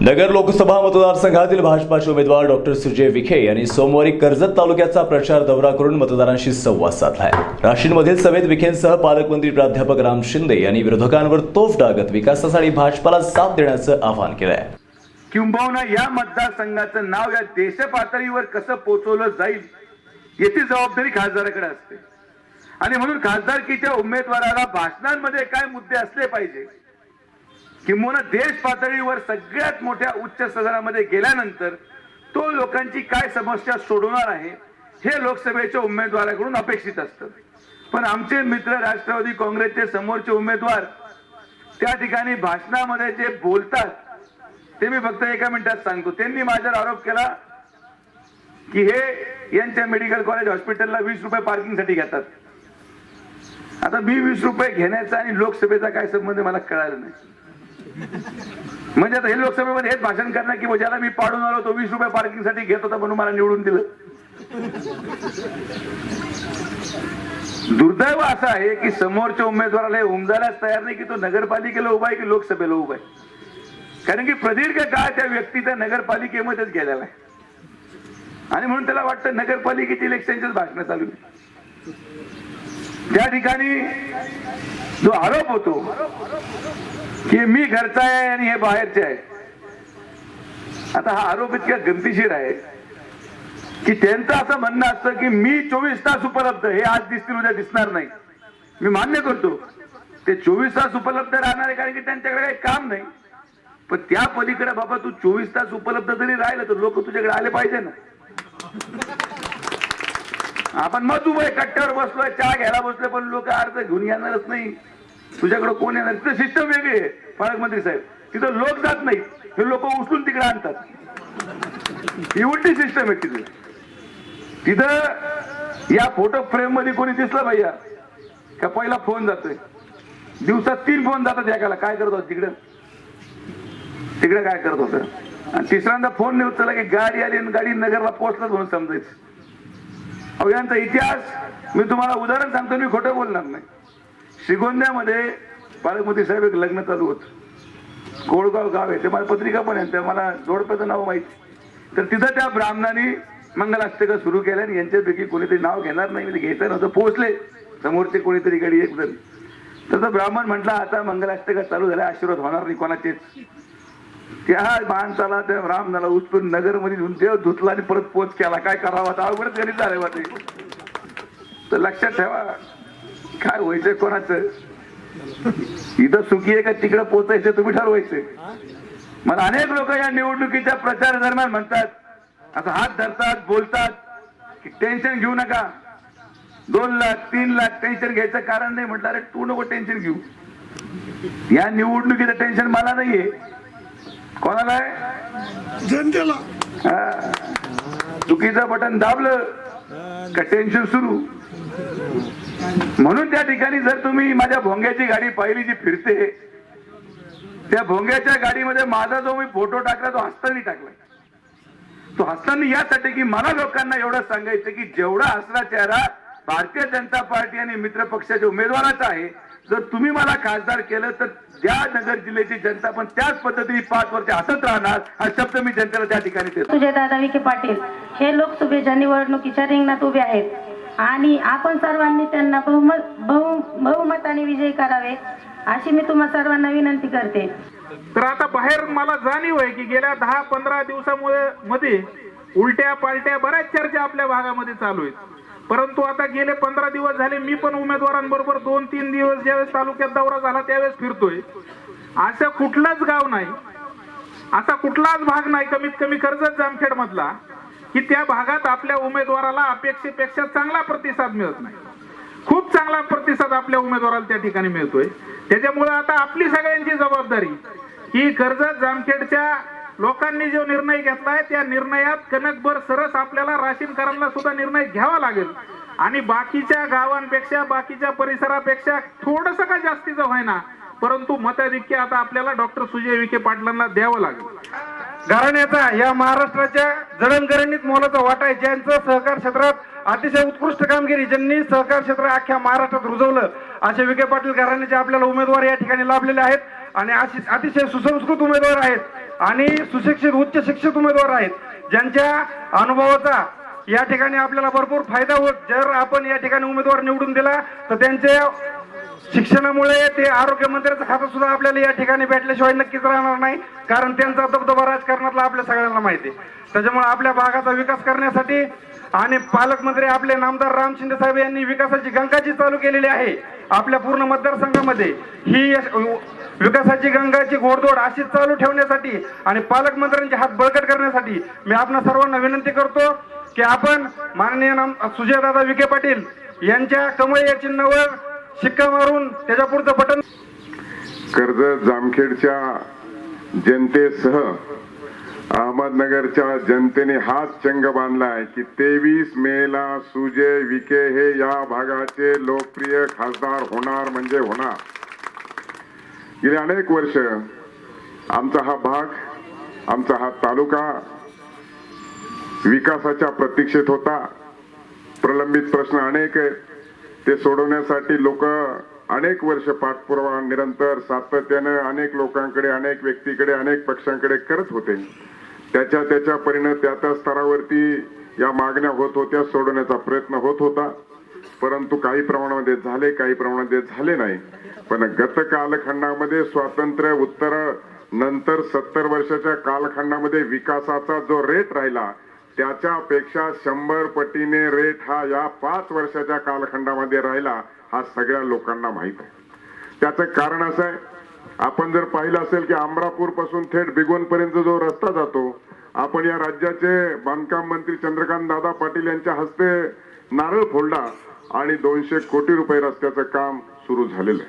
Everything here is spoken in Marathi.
नगर लोकसभा मतदारसंघातील भाजपाचे उमेदवार डॉक्टर सुजय विखे यांनी सोमवारी कर्जत तालुक्याचा प्रचार दौरा करून मतदारांशी संवाद साधलाय. राशींमधील सभेत विखेंसह पालकमंत्री प्राध्यापक राम शिंदे यांनी विरोधकांवर तोफ डागत विकासासाठी भाजपाला साथ देण्याचं आवाहन केलंय. किंबहुना या मतदारसंघाचं नाव या देश पातळीवर कसं पोचवलं जाईल याची जबाबदारी खासदाराकडे असते. आणि म्हणून खासदारकीच्या उमेदवाराला भाषणांमध्ये काय मुद्दे असले पाहिजे किंबहुना देश पातळीवर सगळ्यात मोठ्या उच्च सदनामध्ये गेल्यानंतर तो लोकांची काय समस्या सोडवणार आहे हे लोकसभेच्या उमेदवाराकडून अपेक्षित असतं. पण आमचे मित्र राष्ट्रवादी काँग्रेसचे समोरचे उमेदवार त्या ठिकाणी भाषणामध्ये जे बोलतात ते मी फक्त एका मिनिटात सांगतो. त्यांनी माझ्यावर आरोप केला की हे यांच्या मेडिकल कॉलेज हॉस्पिटलला वीस रुपये पार्किंगसाठी घेतात. आता मी वीस रुपये घेण्याचा आणि लोकसभेचा काय संबंध मला कळालं नाही. म्हणजे आता हे लोकसभेमध्ये हेच भाषण करणार की म्हणजे ज्याला मी पाडून आलो तो वीस रुपये पार्किंगसाठी घेत होता म्हणून मला निवडून दिलं. दुर्दैव असं आहे की समोरच्या उमेदवाराला हे उमजायलाच तयार नाही की तो नगरपालिकेला उभा आहे की लोकसभेला उभा आहे. कारण की प्रदीर्घ काळ त्या व्यक्तीचा नगरपालिकेमध्येच गेलेला आहे. आणि म्हणून त्याला वाटतं नगरपालिकेची इलेक्शनचेच भाषणं चालू आहे. त्या ठिकाणी जो आरोप होतो की मी घरचा आहे आणि हे बाहेरचे आहे. आता हा आरोप इतका गमतीशीर आहे की त्यांचं असं म्हणणं असतं की मी चोवीस तास उपलब्ध हे आज दिसतील उद्या दिसणार नाही. मी मान्य करतो. ते चोवीस तास उपलब्ध राहणार आहे कारण की त्यांच्याकडे काही काम नाही. पण त्या पलीकडे बाबा तू चोवीस तास उपलब्ध जरी राहिलं तर लोक तुझ्याकडे आले पाहिजे ना. आपण मग तू कट्ट्यावर बसलोय चहा घ्यायला बसलोय पण लोक अर्ज घेऊन येणारच नाही. तुझ्याकडे कोण येणार? तिथं सिस्टम वेगळी आहे पालकमंत्री साहेब. तिथं लोक जात नाही हे लोक उचलून तिकडे आणतात. ही उलटी सिस्टम आहे तिथे. तिथं या फोटो फ्रेममध्ये कोणी दिसलं भैया? का पहिला फोन जातोय? दिवसात तीन फोन जातात एकाला. काय करत होत तिकडं? तिकडे काय करत होतं? आणि तिसऱ्यांदा फोन नाही उचलला की गाडी आली आणि गाडी नगरला पोहोचलाच म्हणून समजायचं. अहो यांचा इतिहास मी तुम्हाला उदाहरण सांगतो मी खोटं बोलणार नाही. श्रीगोंद्यामध्ये पालकमंत्री साहेब एक लग्न चालू होत. कोळगाव गाव आहे ते मला पत्रिका पण आहे मला जोडप्याचं नाव माहिती तर तिथं त्या ब्राह्मणांनी मंगलाष्टक सुरू केलं आणि यांच्यापैकी कोणीतरी नाव घेणार नाही म्हणजे घेतं नव्हतं पोहोचले. समोरचे कोणीतरी गाडी एक जण. तर तो ब्राह्मण म्हटला आता मंगलाष्टक चालू झाला आशीर्वाद होणार नाही कोणाचेच. त्या माणसाला त्या ब्राह्मणाला उचलून नगरमध्ये घेऊन देव धुतला आणि परत पोच केला. काय करावा आता? अवघडच घरी झालं वाटे तर लक्षात ठेवा. काय व्हायचंय कोणाचं? इथं सुखी आहे का? तिकडे पोचायचं तुम्ही ठरवायचंय मला अनेक लोक या निवडणुकीच्या प्रचार दरम्यान म्हणतात. आता हात धरतात बोलतात की टेन्शन घेऊ नका. दोन लाख तीन लाख टेन्शन घ्यायचं कारण नाही म्हटलं अरे तू नको टेन्शन घेऊ. या निवडणुकीचं टेन्शन मला नाहीये. कोणाला? आहे जनतेला. हा. चुकीचं बटन दाबलं का टेन्शन सुरू? म्हणून त्या ठिकाणी जर तुम्ही माझ्या भोंग्याची गाडी पाहिली जी फिरते त्या भोंग्याच्या गाडीमध्ये माझा जो मी फोटो टाकला तो हस्तानी टाकलाय तो हसताना यासाठी की मला लोकांना एवढं सांगायचं की जेवढा हसरा चेहरा भारतीय जनता पार्टी आणि मित्र पक्षाच्या उमेदवाराचा आहे जर तुम्ही मला खासदार केलं तर त्या नगर जिल्ह्याची जनता पण त्याच पद्धतीने पाच वर्ष हसत राहणार हा शब्द मी जनतेला त्या ठिकाणी देतो. सुजय दादा विखे पाटील हे लोकसभेच्या निवडणुकीच्या रिंगणात उभे आहेत. आणि आपण सर्वांनी त्यांना बहुमत बहु बहुमताने विजयी करावे अशी मी तुम्हा सर्वांना विनंती करते. तर आता बाहेर मला जाणीव आहे की गेल्या दहा पंधरा दिवसामुळे मध्ये उलट्या पालट्या बऱ्याच चर्चा आपल्या भागामध्ये चालू आहेत. परंतु आता गेले पंधरा दिवस झाले मी पण उमेदवारांबरोबर दोन तीन दिवस ज्यावेळेस तालुक्यात दौरा झाला त्यावेळेस फिरतोय. असं कुठलंच गाव नाही. असा कुठलाच भाग नाही कमीत कमी कर्जत जामखेड मधला की त्या भागात आपल्या उमेदवाराला अपेक्षेपेक्षा चांगला प्रतिसाद मिळत नाही. खूप चांगला प्रतिसाद आपल्या उमेदवाराला त्या ठिकाणी मिळतोय. त्याच्यामुळे आता आपली सगळ्यांची जबाबदारी की कर्जत जामखेडच्या लोकांनी जो निर्णय घेतलाय त्या निर्णयात कनकभर सरस आपल्याला राशीनकरांना सुद्धा निर्णय घ्यावा लागेल. आणि बाकीच्या गावांपेक्षा बाकीच्या परिसरापेक्षा थोडस का जास्तीचं व्हायना परंतु मताधिक्य आता आपल्याला डॉक्टर सुजय विखे पाटलांना द्यावं लागेल. घराण्याचा या महाराष्ट्राच्या जडणघडणीत मोलाचा वाटा आहे. ज्यांचं सहकार क्षेत्रात अतिशय उत्कृष्ट कामगिरी ज्यांनी सहकार क्षेत्र अख्ख्या महाराष्ट्रात रुजवलं असे विखे पाटील घराण्याचे आपल्याला उमेदवार या ठिकाणी लाभलेले आहेत. आणि अशी अतिशय सुसंस्कृत उमेदवार आहेत. आणि सुशिक्षित उच्च शिक्षित उमेदवार आहेत ज्यांच्या अनुभवाचा या ठिकाणी आपल्याला भरपूर फायदा होत. जर आपण या ठिकाणी उमेदवार निवडून दिला तर त्यांच्या शिक्षणामुळे ते आरोग्यमंत्र्याचं खातं सुद्धा आपल्याला या ठिकाणी भेटल्याशिवाय नक्कीच राहणार नाही. कारण त्यांचा दबदबा राजकारणातला आपल्या सगळ्यांना माहिती आहे. त्याच्यामुळे आपल्या भागाचा विकास करण्यासाठी आणि पालकमंत्री आपले नामदार राम शिंदे साहेब यांनी विकासाची गंगाची चालू केलेली आहे. आपल्या पूर्ण मतदारसंघामध्ये ही विकासाची गंगाची घोडदोड अशीच चालू ठेवण्यासाठी आणि पालकमंत्र्यांचे हात बळकट करण्यासाठी मी आपणा सर्वांना विनंती करतो की आपण माननीय नाम सुजयदादा विखे पाटील यांच्या कमळ या चिन्हावर शिक्का मारून त्याच्या पुढचं बटन कर्जत जामखेडच्या जनतेसह अहमदनगरच्या जनतेने हाच चंग बांधलाय की तेवीस मेला सुजय विखे हे या भागाचे लोकप्रिय खासदार होणार म्हणजे होणार. गेली अनेक वर्ष आमचा हा भाग आमचा हा तालुका विकासाच्या प्रतीक्षेत होता. प्रलंबित प्रश्न अनेक आहेत. ते सोडवण्यासाठी लोक अनेक वर्ष पाठपुरावा निरंतर सातत्यानं अनेक लोकांकडे अनेक व्यक्तीकडे अनेक पक्षांकडे करत होते. त्याच्या त्याच्या परिणाम त्या त्या स्तरावरती या मागण्या होत होत्या सोडवण्याचा प्रयत्न होत होता. परंतु काही प्रमाणामध्ये झाले काही प्रमाणामध्ये झाले नाही. पण गत कालखंडामध्ये स्वातंत्र्य उत्तर नंतर सत्तर वर्षाच्या कालखंडामध्ये विकासाचा जो रेट राहिला त्याच्यापेक्षा शंभर पटीने रेट हा या पाच वर्षाच्या कालखंडामध्ये राहिला हा सगळ्या लोकांना माहीत आहे. त्याचं कारण असं आहे आपण जर पाहिलं असेल की अमरापूरपासून थेट बिगोन पर्यंत जो रस्ता जातो आपण या राज्याचे बांधकाम मंत्री चंद्रकांत दादा पाटील यांच्या हस्ते नारळ फोडला आणि दोनशे कोटी रुपये रस्त्याचं काम सुरू झालेलं आहे.